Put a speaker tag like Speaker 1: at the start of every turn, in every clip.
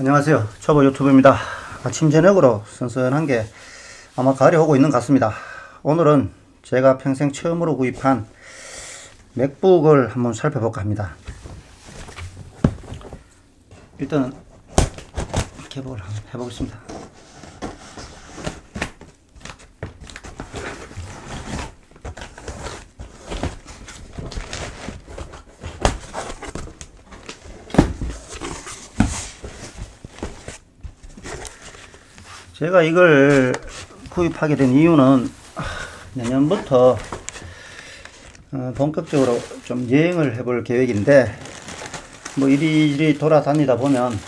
Speaker 1: 안녕하세요. 초보 유튜브입니다. 아침 저녁으로 선선한 게 아마 가을이 오고 있는 것 같습니다. 오늘은 제가 평생 처음으로 구입한 맥북을 한번 살펴볼까 합니다. 일단은 개봉을 한번 해보겠습니다. 제가 이걸 구입하게 된 이유는 아, 내년부터 어, 본격적으로 좀 여행을 해볼 계획인데 뭐 이리저리 돌아다니다 보면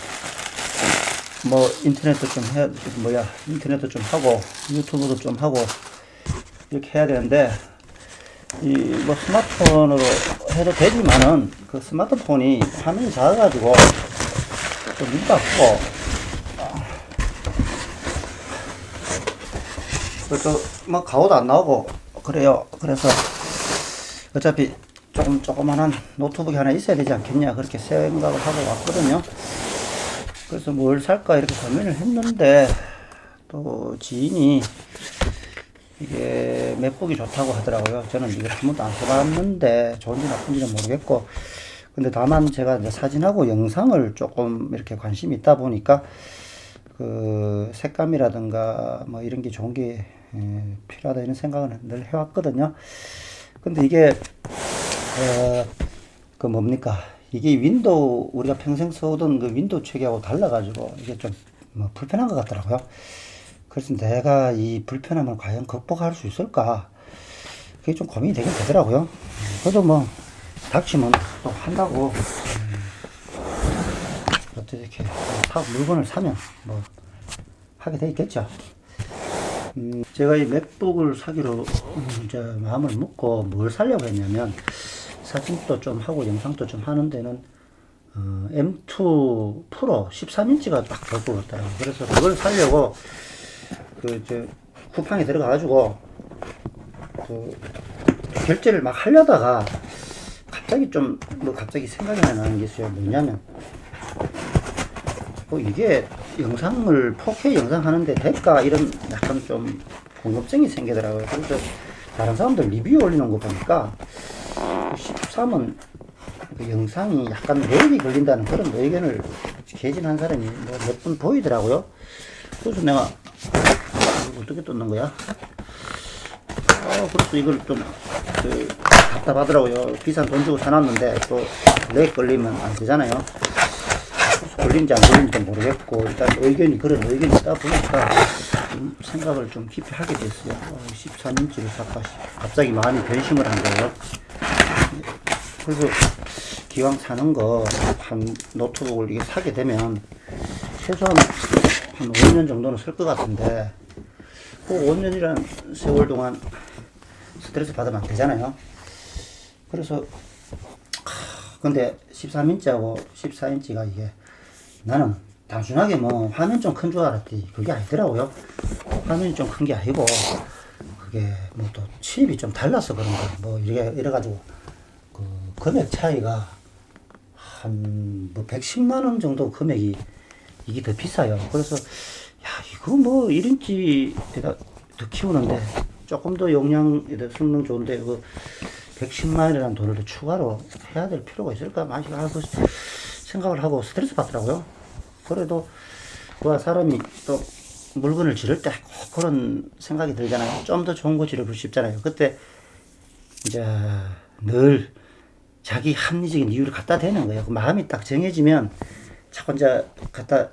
Speaker 1: 뭐 인터넷도 좀 해, 뭐야 인터넷도 좀 하고 유튜브도 좀 하고 이렇게 해야 되는데 이 뭐 스마트폰으로 해도 되지만은 그 스마트폰이 화면이 작아가지고 좀 눈도 아프고 또뭐 가오도 안 나오고 그래요. 그래서 어차피 조금 조그만한 노트북이 하나 있어야 되지 않겠냐 그렇게 생각을 하고 왔거든요. 그래서 뭘 살까 이렇게 고민을 했는데 또 지인이 이게 맥북이 좋다고 하더라고요. 저는 이걸 한 번도 안 써봤는데 좋은지 나쁜지는 모르겠고 근데 다만 제가 이제 사진하고 영상을 조금 이렇게 관심이 있다 보니까 그 색감이라든가 뭐 이런 게 좋은 게 예, 필요하다 이런 생각은 늘 해왔거든요. 근데 이게 어, 그 뭡니까 이게 윈도우 우리가 평생 써오던 그 윈도우 체계하고 달라가지고 이게 좀 뭐 불편한 것 같더라고요. 그래서 내가 이 불편함을 과연 극복할 수 있을까 그게 좀 고민이 되긴 되더라고요. 그래도 뭐 닥치면 또 한다고 이렇게 사 물건을 사면 뭐 하게 돼 있겠죠. 음, 제가 이 맥북을 사기로 음, 이제 마음을 먹고 뭘 살려고 했냐면 사진도 좀 하고 영상도 좀 하는 데는 어, M2 프로 13인치가 딱 좋을 것 같더라고요. 그래서 그걸 살려고 그 이제 쿠팡에 들어가가지고 그 결제를 막 하려다가 갑자기 좀 뭐 갑자기 생각이 나는 게 있어요. 뭐냐면 어, 이게 영상을 4K 영상 하는데 될까 이런 약간 좀 궁금증이 생기더라고요. 그래서 다른 사람들 리뷰 올리는 거 보니까 13은 그 영상이 약간 렉이 걸린다는 그런 의견을 개진한 사람이 뭐 몇분 보이더라고요. 그래서 내가 어떻게 뜯는 거야? 아, 그래서 이걸 좀, 그, 답답하더라고요. 비싼 돈 주고 사놨는데, 또, 렉 걸리면 안 되잖아요. 걸린지 안 걸린지 모르겠고, 일단 의견이, 그런 의견이 있다 보니까, 좀 생각을 좀 깊이 하게 됐어요. 어, 13인치를 살까, 싶- 갑자기 마음이 변심을 한 거예요. 그래서, 기왕 사는 거, 한 노트북을 이게 사게 되면, 최소한 한 5년 정도는 쓸 것 같은데, 그 5년이란 세월 동안 스트레스 받으면 안 되잖아요. 그래서, 하, 근데 13인치하고 14인치가 이게 나는 단순하게 뭐 화면 좀 큰 줄 알았더니 그게 아니더라고요. 화면이 좀 큰 게 아니고 그게 뭐 또 칩이 좀 달라서 그런 거예요. 뭐 이래, 이래가지고 그 금액 차이가 한 뭐 110만 원 정도 금액이 이게 더 비싸요. 그래서 야 이거 뭐 1인치에다 더 키우는데 조금 더 용량 성능 좋은데 그 110만 원이라는 돈을 더 추가로 해야 될 필요가 있을까 마시 하고 생각을 하고 스트레스 받더라고요. 그래도 그 사람이 또 물건을 지를 때 꼭 그런 생각이 들잖아요. 좀 더 좋은 거 지르고 싶잖아요. 그때 이제 늘 자기 합리적인 이유를 갖다 대는 거예요. 그 마음이 딱 정해지면 자꾸 이제 갖다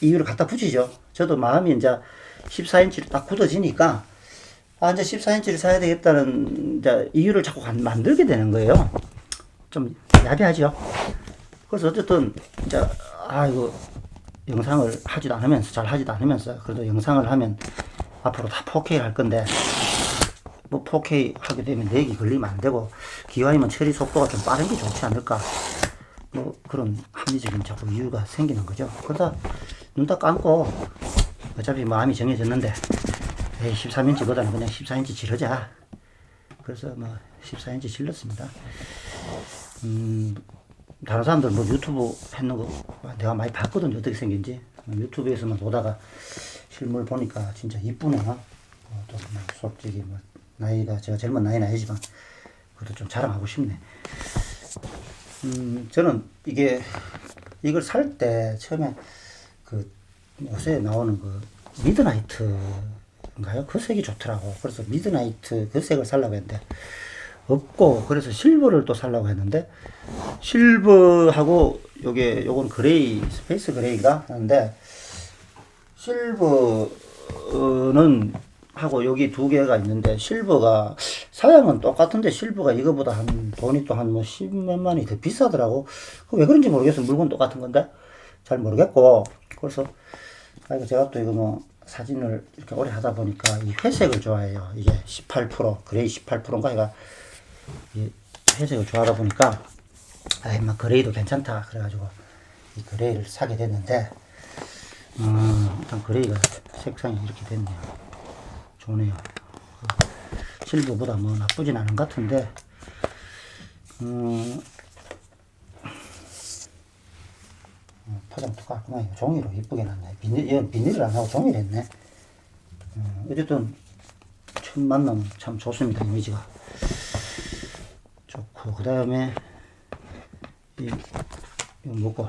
Speaker 1: 이유를 갖다 붙이죠. 저도 마음이 이제 14인치로 딱 굳어지니까 아 이제 14인치를 사야 되겠다는 이제 이유를 자꾸 간- 만들게 되는 거예요. 좀 야비하죠. 그래서 어쨌든 이제 아 이거 영상을 하지도 않으면서 잘 하지도 않으면서 그래도 영상을 하면 앞으로 다 4K 할 건데 뭐 4K 하게 되면 렉이 걸리면 안 되고 기왕이면 처리 속도가 좀 빠른 게 좋지 않을까 뭐 그런 합리적인 자꾸 이유가 생기는 거죠. 그러다 눈 딱 감고 어차피 마음이 정해졌는데 에이 13인치보다는 그냥 14인치 지르자. 그래서 뭐 14인치 질렀습니다. 음 다른 사람들 뭐 유튜브 했는 거 내가 많이 봤거든요. 어떻게 생긴지. 유튜브에서만 보다가 실물 보니까 진짜 이쁘네. 어, 또 뭐 솔직히 뭐 나이가 제가 젊은 나이는 아니지만 그래도 좀 자랑하고 싶네. 음, 저는 이게 이걸 살 때 처음에 그 요새 나오는 그 미드나이트인가요? 그 색이 좋더라고. 그래서 미드나이트 그 색을 살라고 했는데 없고 그래서 실버를 또 살라고 했는데 실버하고 요게 요건 그레이 스페이스 그레이가 하는데 실버는 하고 여기 두 개가 있는데 실버가 사양은 똑같은데 실버가 이거보다 한 돈이 또 한뭐 십몇만이 더 비싸더라고. 그왜 그런지 모르겠어. 물건 똑같은 건데 잘 모르겠고 그래서 아 이거 제가 또 이거 뭐 사진을 이렇게 오래 하다 보니까 이 회색을 좋아해요. 이게 18% 그레이 18%인가 얘가 이 회색을 좋아하다 보니까 아이 막 그레이도 괜찮다 그래가지고 이 그레이를 사게 됐는데 음, 일단 그레이가 색상이 이렇게 됐네요. 좋네요. 실버보다 뭐 나쁘진 않은 것 같은데, 음, 어, 포장도 깔끔하게 종이로 이쁘게 났네. 비닐, 얘는 비닐을 안 하고 종이를 했네. 음, 어쨌든, 첫 만나면 참 좋습니다, 이미지가. 그 다음에, 이, 이거 뭐고,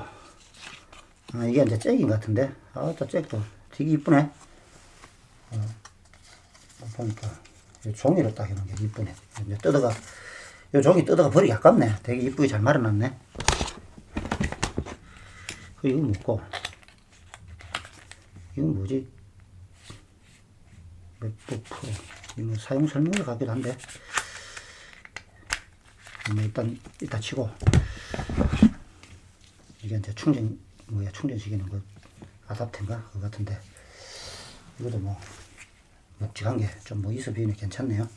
Speaker 1: 아, 이게 이제 잭인 것 같은데, 아, 또 잭도 되게 이쁘네. 보니까 이 종이를 딱 해놓은 게 이쁘네. 이제 뜯어가 이 종이 뜯어가 버리기 아깝네. 되게 이쁘게 잘 말아놨네. 그 이거 뭐고? 이건 뭐지? 맥북 프로. 이거 사용 설명을 같기도 한데. 뭐 일단 이따 치고 이게 이제 충전 뭐야 충전시키는 그 아답터인가 그거 같은데 이것도 뭐 묵직한 게 좀 뭐 있어 보이네 괜찮네요.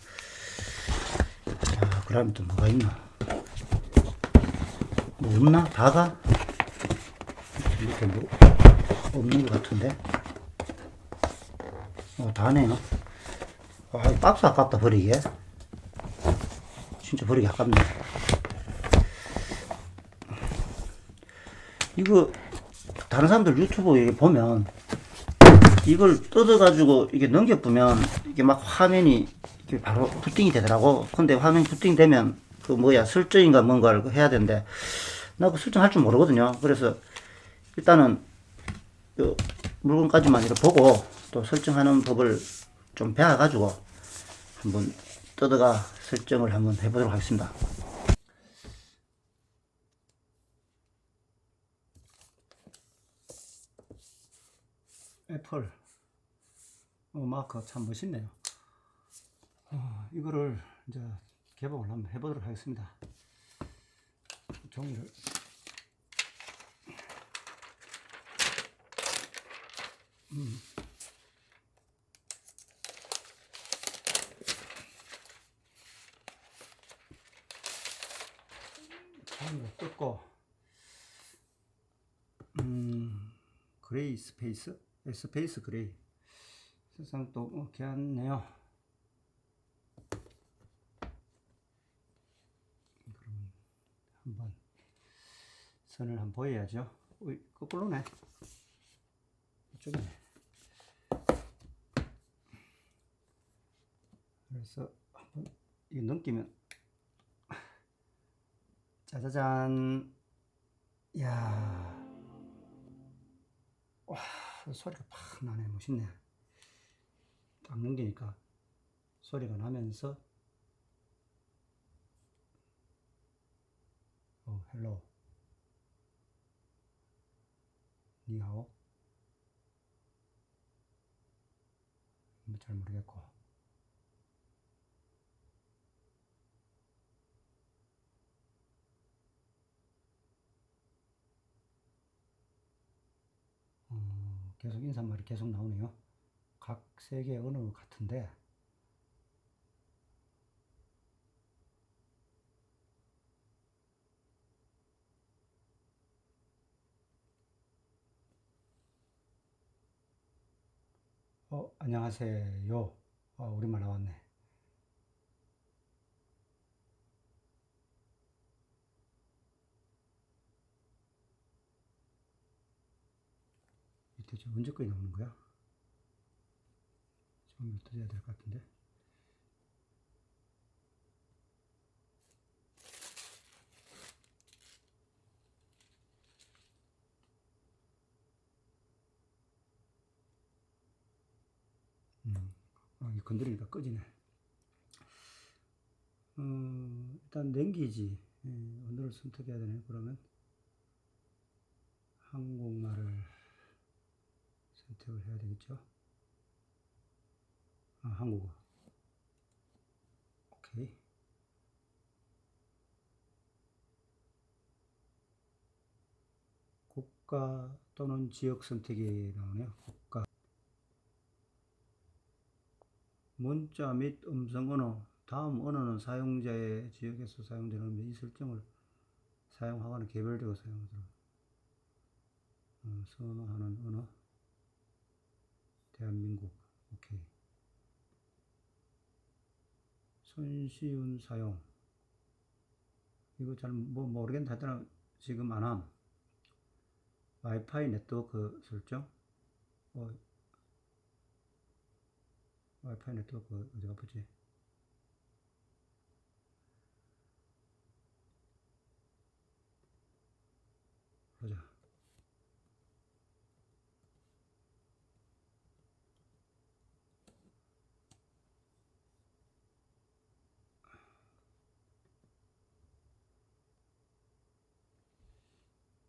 Speaker 1: 자, 그다음에 또 뭐가 있나? 뭐 없나? 다가? 이렇게 뭐 없는 것 같은데? 어, 다네요. 아, 이 박스 아깝다 버리기에. 진짜 버리기 아깝네. 이거 다른 사람들 유튜브 보면 이걸 뜯어가지고 이게 넘겨보면 이게 막 화면이 이게 바로 부팅이 되더라고. 근데 화면 부팅 되면 그 뭐야 설정인가 뭔가를 그 해야 되는데 나 그 설정할 줄 모르거든요. 그래서 일단은 요 물건까지만 이렇게 보고 또 설정하는 법을 좀 배워가지고 한번 뜯어가 설정을 한번 해보도록 하겠습니다. 애플 어, 마커 참 멋있네요. 어, 이거를 이제 개봉을 한번 해보도록 하겠습니다. 종이를 음. 종이를 뜯고 음, 그레이 스페이스 네, 스페이스 그레이 세상 또 어, 괜찮네요. 그럼 한번 선을 한번 보여야죠. 어이, 거꾸로네. 이쪽이네. 그래서 한번 이거 넘기면 짜자잔. 야. 와, 소리가 팍 나네. 멋있네. 딱 넘기니까 소리가 나면서 어, 헬로 니하오 뭐잘 모르겠고 어, 계속 인사말이 계속 나오네요. 각 세계 언어 같은데 어 안녕하세요 어, 우리말 나왔네 대체 언제까지 나오는 거야? 좀 터져야 될 것 같은데. 음, 아, 이 건드리니까 꺼지네. 어, 일단 냉기지. 예, 언어를 선택해야 되네. 그러면 한국말을 선택을 해야 되겠죠. 아, 한국어. 오케이. 국가 또는 지역 선택이 나오네요. 국가. 문자 및 음성 언어. 다음 언어는 사용자의 지역에서 사용되는 이 설정을 사용하거나 개별적으로 사용하도록 어, 선호하는 언어. 대한민국. 오케이. 손쉬운 사용. 이거 잘 뭐 모르겠는데 지금 안 함. 와이파이 네트워크 설정. 어, 와이파이 네트워크 어디가 보지? 보자.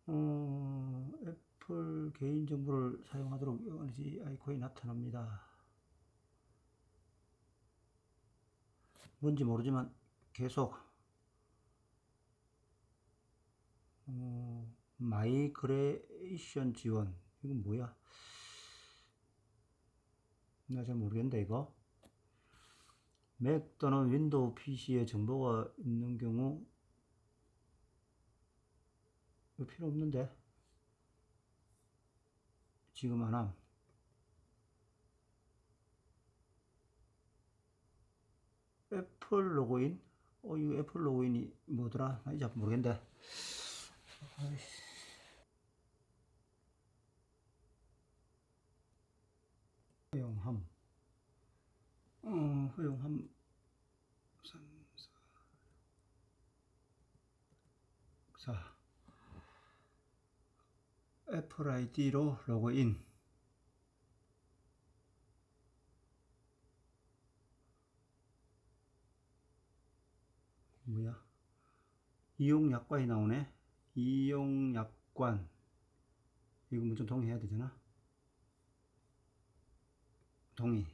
Speaker 1: 어, 애플 개인정보를 사용하도록 여기지 아이콘이 나타납니다. 뭔지 모르지만 계속 어, 마이그레이션 지원 이건 뭐야? 나 잘 모르겠는데 이거 맥 또는 윈도우 PC에 정보가 있는 경우 필요 없는데 지금 안 함. 애플 로그인? 어, 이거 애플 로그인이 뭐더라? 나 이제 모르겠는데. 아이씨. 허용함. 어, 허용함. 애플 아이디로 로그인. 뭐야? 이용 약관이 나오네. 이용 약관. 이거 뭐좀 동의해야 되잖아. 동의.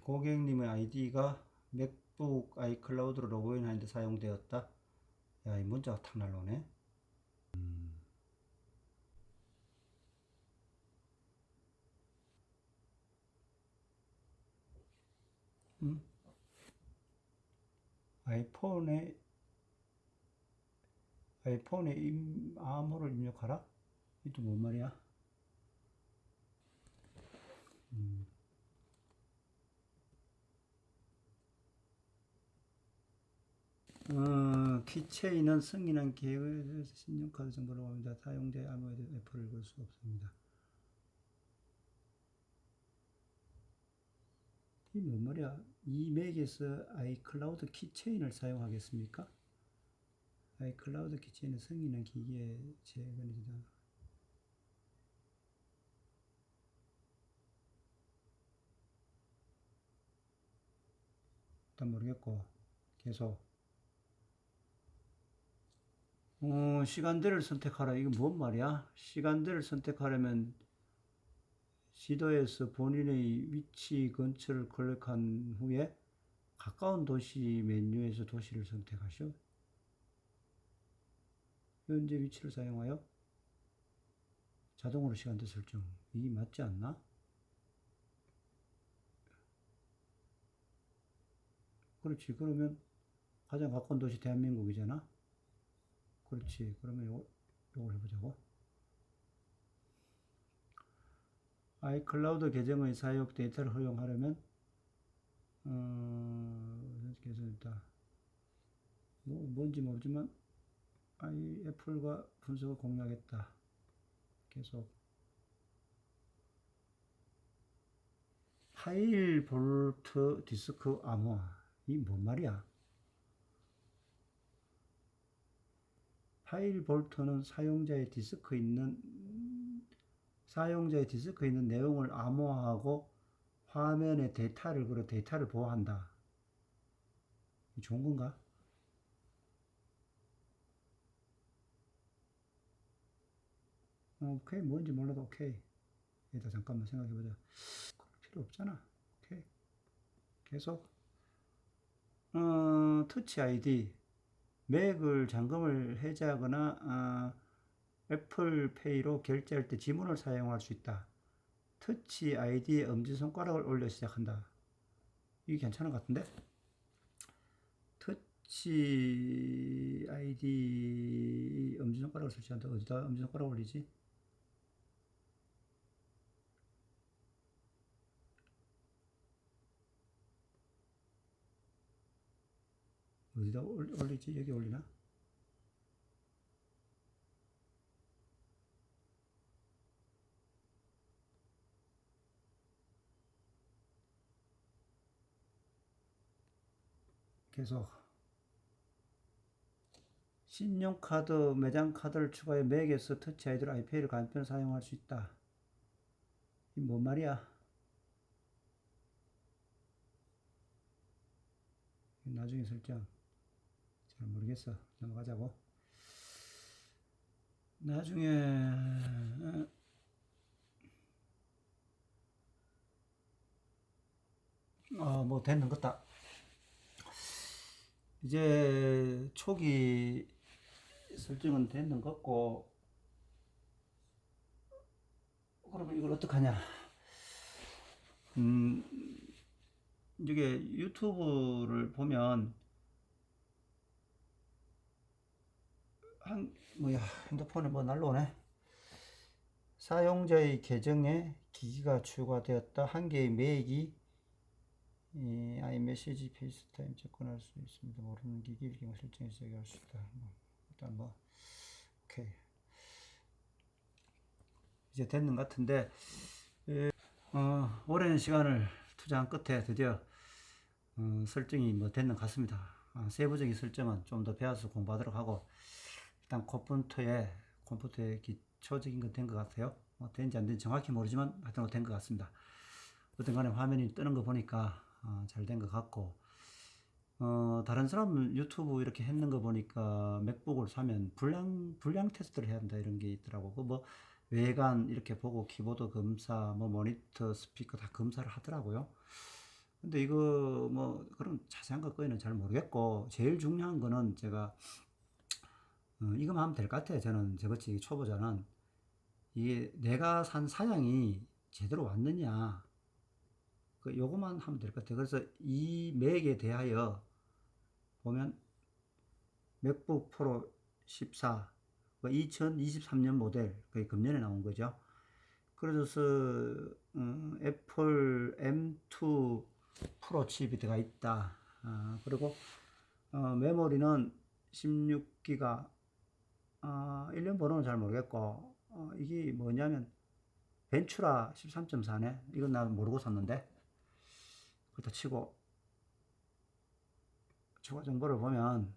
Speaker 1: 고객님의 아이디가 맥북 아이클라우드로 로그인하는데 사용되었다. 야, 이 문자가 탁 날라오네. 아이폰에 아이폰에 임, 암호를 입력하라? 이게 또 뭔 말이야? 어, 키체인은 승인한 계획에 대해서 신용카드 정보를 합니다. 사용자의 대해 애플을 걸수 없습니다. 이뭔 말이야? 이 맥에서 아이클라우드 키체인을 사용하겠습니까? 아이클라우드 키체인은 승인한 기기에 재건이다. 일단 모르겠고 계속 어, 시간대를 선택하라. 이거 뭔 말이야? 시간대를 선택하려면 지도에서 본인의 위치 근처를 클릭한 후에 가까운 도시 메뉴에서 도시를 선택하시오. 현재 위치를 사용하여 자동으로 시간대 설정. 이 맞지 않나? 그렇지. 그러면 가장 가까운 도시 대한민국이잖아. 그렇지. 그러면 요, 요걸 해보자고. 아이클라우드 계정의 사용 데이터를 허용하려면, 어, 계속 있다. 뭐, 뭔지 모르지만, 아이 애플과 분석을 공유하겠다. 계속 파일 볼트 디스크 암호 이 뭔 말이야? 파일 볼트는 사용자의 디스크 있는 사용자의 디스크 있는 내용을 암호화하고 화면에 데이터를 걸어 데이터를 보호한다. 이 좋은 건가? 어, 오케이 뭔지 몰라도 오케이. 얘다 잠깐만 생각해보자. 그럴 필요 없잖아. 오케이. 계속. 어, 터치 아이디. 맥을 잠금을 해제하거나 어, 애플페이로 결제할 때 지문을 사용할 수 있다. 터치 아이디에 엄지손가락을 올려 시작한다. 이게 괜찮은 것 같은데? 터치 아이디 엄지손가락을 설치한다. 어디다 엄지손가락 올리지? 어디다 올- 올리지? 여기 올리나? 계속 신용카드 매장 카드를 추가해 맥에서 터치 아이디로 아이페이를 간편 사용할 수 있다. 이 뭔 말이야? 나중에 설정. 잘 모르겠어. 넘어가자고. 나중에 어, 어, 뭐 됐는 것다. 이제 초기 설정은 됐는 것 같고 그러면 이걸 어떡하냐 음 이게 유튜브를 보면 한 뭐야 핸드폰에 뭐 날라오네 사용자의 계정에 기기가 추가되었다 한 개의 맥이 이 아이메시지 페이스타임 접근할 수 있습니다. 모르는 기기 일기만 설정해서 제거할 수 있다. 뭐, 일단 뭐 오케이 이제 됐는 것 같은데 에, 어, 오랜 시간을 투자한 끝에 드디어 어, 설정이 뭐 됐는 것 같습니다. 어, 세부적인 설정은 좀 더 배워서 공부하도록 하고 일단 컴퓨터에 컴퓨터에 기초적인 건 된 것 같아요. 뭐 된지 안 된지 정확히 모르지만 하여튼 된 것 같습니다. 어떤 간에 화면이 뜨는 거 보니까 어, 잘된 것 같고 어, 다른 사람 유튜브 이렇게 했는 거 보니까 맥북을 사면 불량 불량 테스트를 해야 한다 이런 게 있더라고. 그뭐 외관 이렇게 보고 키보드 검사, 뭐 모니터, 스피커 다 검사를 하더라고요. 근데 이거 뭐 그런 자세한 것까지는 잘 모르겠고 제일 중요한 거는 제가 어, 이거만 하면 될 것 같아요. 저는 저같이 초보자는 이게 내가 산 사양이 제대로 왔느냐 그 요거만 하면 될 것 같아요. 그래서 이 맥에 대하여 보면 맥북 프로 14 2023년 모델 거의 금년에 나온 거죠. 그래서 음, 애플 M2 프로 칩이 들어가 있다. 아, 그리고 어, 메모리는 16기가 아, 1년 번호는 잘 모르겠고 어, 이게 뭐냐면 벤츄라 13.4네. 이건 나 모르고 샀는데 그렇다 치고 추가 정보를 보면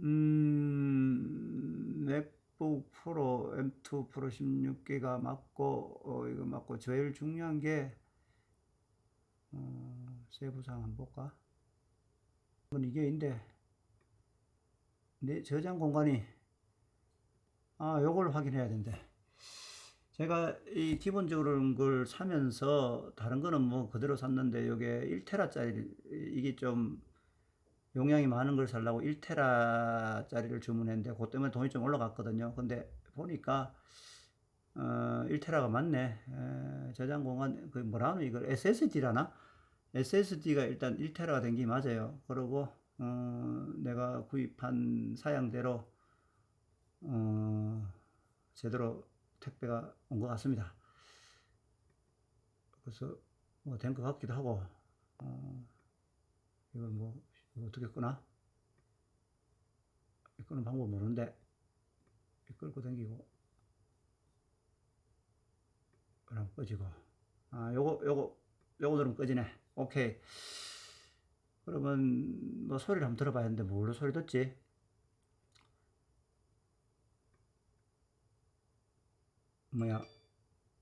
Speaker 1: 음 맥북 프로 M2 프로 16기가 맞고 어 이거 맞고 제일 중요한 게 어, 세부상 한번 볼까? 이건 이게 인데 내 저장 공간이 아 요걸 확인해야 된대. 제가 이 기본적으로 걸 사면서 다른 거는 뭐 그대로 샀는데 요게 1테라짜리 이게 좀 용량이 많은 걸 살라고 1테라짜리를 주문했는데 그것 때문에 돈이 좀 올라갔거든요. 근데 보니까 어 1테라가 맞네. 에, 저장 공간 그 뭐라 하노 이걸 SSD라나? SSD가 일단 1테라가 된 게 맞아요. 그리고 어 내가 구입한 사양대로 어 제대로 택배가 온 것 같습니다. 그래서 뭐 된 것 같기도 하고, 어, 이걸 뭐 어떻게 끄나? 이끄는 방법 모르는데 이끌고 당기고 그럼 꺼지고 아 요거 요거 요거 들으면 꺼지네 오케이 그러면 뭐 소리를 한번 들어봐야 하는데 뭘로 소리 듣지 뭐야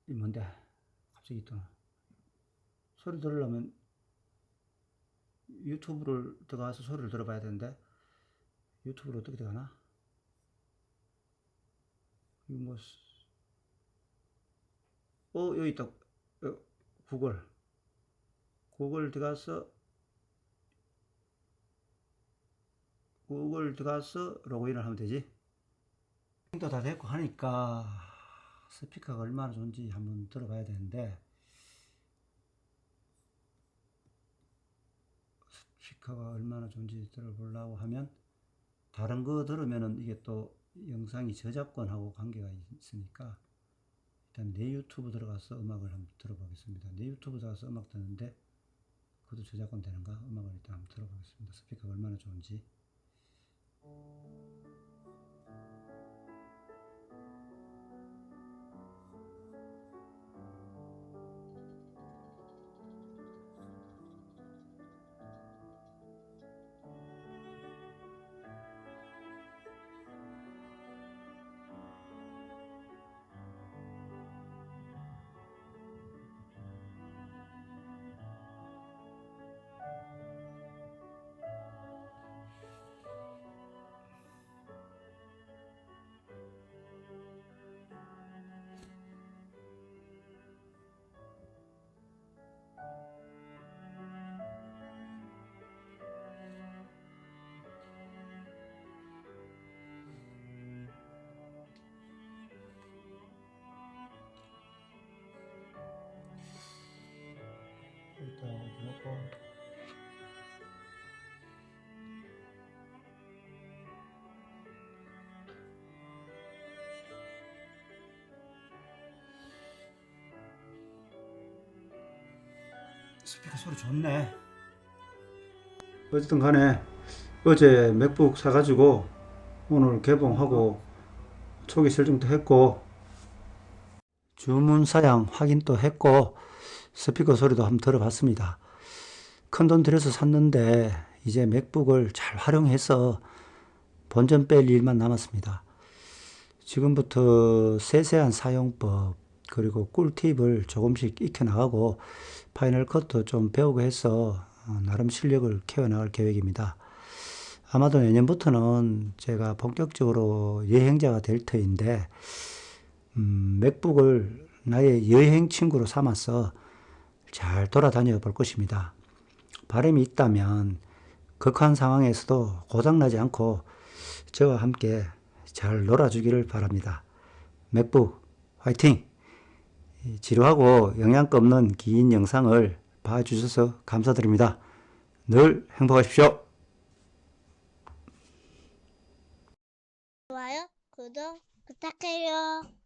Speaker 1: 이 뭔데 갑자기 또 소리 들으려면 유튜브를 들어가서 소리를 들어봐야 되는데 유튜브로 어떻게 들어가나? 이거 뭐, 스- 어, 여기 있다. 어, 구글. 구글 들어가서, 구글 들어가서 로그인을 하면 되지. 또다 됐고 하니까 스피커가 얼마나 좋은지 한번 들어봐야 되는데, 스피커가 얼마나 좋은지 들어보려고 하면, 다른 거 들으면은 이게 또 영상이 저작권하고 관계가 있으니까 일단 내 유튜브 들어가서 음악을 한번 들어보겠습니다. 내 유튜브 들어가서 음악 듣는데 그것도 저작권 되는가? 음악을 일단 한번 들어보겠습니다. 스피커가 얼마나 좋은지. Thank you. 일단 놓고 스피커 소리 좋네. 어쨌든 간에 어제 맥북 사가지고 오늘 개봉하고 초기 설정도 했고 주문 사양 확인도 했고 스피커 소리도 한번 들어봤습니다. 큰 돈 들여서 샀는데 이제 맥북을 잘 활용해서 본전 뺄 일만 남았습니다. 지금부터 세세한 사용법 그리고 꿀팁을 조금씩 익혀나가고 파이널 컷도 좀 배우고 해서 어, 나름 실력을 키워나갈 계획입니다. 아마도 내년부터는 제가 본격적으로 여행자가 될 터인데 음, 맥북을 나의 여행 친구로 삼아서 잘 돌아다녀 볼 것입니다. 바람이 있다면 극한 상황에서도 고장나지 않고 저와 함께 잘 놀아주기를 바랍니다. 맥북 화이팅! 이 지루하고 영양가 없는 긴 영상을 봐주셔서 감사드립니다. 늘 행복하십시오.
Speaker 2: 좋아요, 구독 부탁해요.